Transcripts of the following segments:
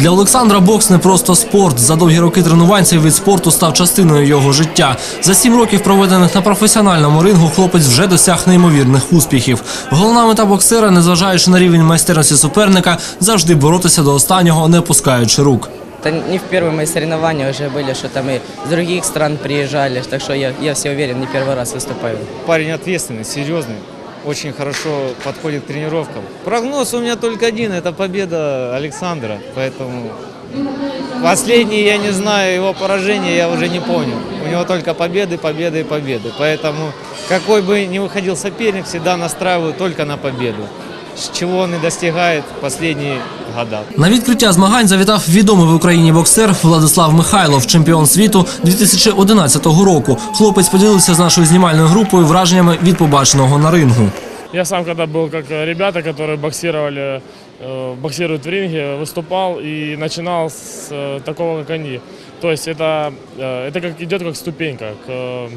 Для Олександра бокс не просто спорт. За довгі роки тренувань цей вид спорту став частиною його життя. За сім років, проведених на професіональному рингу, хлопець вже досяг неймовірних успіхів. Головна мета боксера, незважаючи на рівень майстерності суперника, завжди боротися до останнього, не пускаючи рук. Это не в первые мои соревнования уже были, что там и с других стран приезжали, так что я, я все уверен, не первый раз выступаю. Парень ответственный, серьезный, Очень хорошо подходит к тренировкам. Прогноз у меня только один, это победа Александра, поэтому последний, я не знаю, его поражение я уже не помню. У него только победы, победы и победы, поэтому какой бы ни выходил соперник, всегда настраиваю только на победу, с чего он и достигает последние года. На відкриття змагань завітав відомий в Україні боксер Владислав Михайлов, чемпіон світу 2011 року. Хлопець поділився з нашою знімальною групою враженнями від побаченого на рингу. Я сам когда был как э, ребята, которые боксировали, э, боксируют в ринге, выступал и начинал с э, такого, как они. То есть это, э, это как идет как ступенька к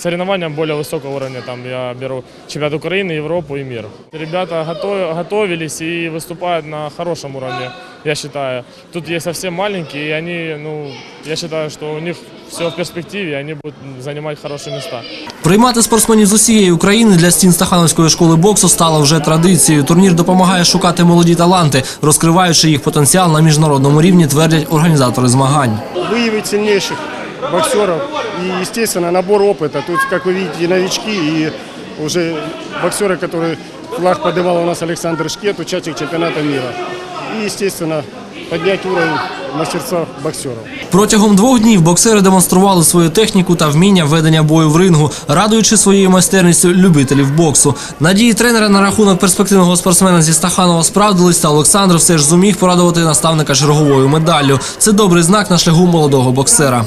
э, соревнованиям более высокого уровня. Там я беру чемпионат Украины, Европу и мир. Ребята готов- готовились и выступают на хорошем уровне, я считаю. Тут есть совсем маленькие, и они, ну, я считаю, что у них все в перспективе, и они будут занимать хорошие места. Приймати спортсменів з усієї України для стін Стахановської школи боксу стало вже традицією. Турнір допомагає шукати молоді таланти, розкриваючи їх потенціал на міжнародному рівні, твердять організатори змагань. выявить сильнейших боксеров и, естественно, набор опыта. Тут, как вы видите, и новички и уже боксеры, которые флаг поднимал у нас Александр Шкет, участник чемпионата мира. И, естественно, поднять уровень мастерства боксеров. Протягом двох днів боксери демонстрували свою техніку та вміння ведення бою в рингу, радуючи своєю майстерністю любителів боксу. Надії тренера на рахунок перспективного спортсмена зі Стаханова справдились, та Олександр все ж зуміг порадувати наставника черговою медаллю. Це добрий знак на шляху молодого боксера.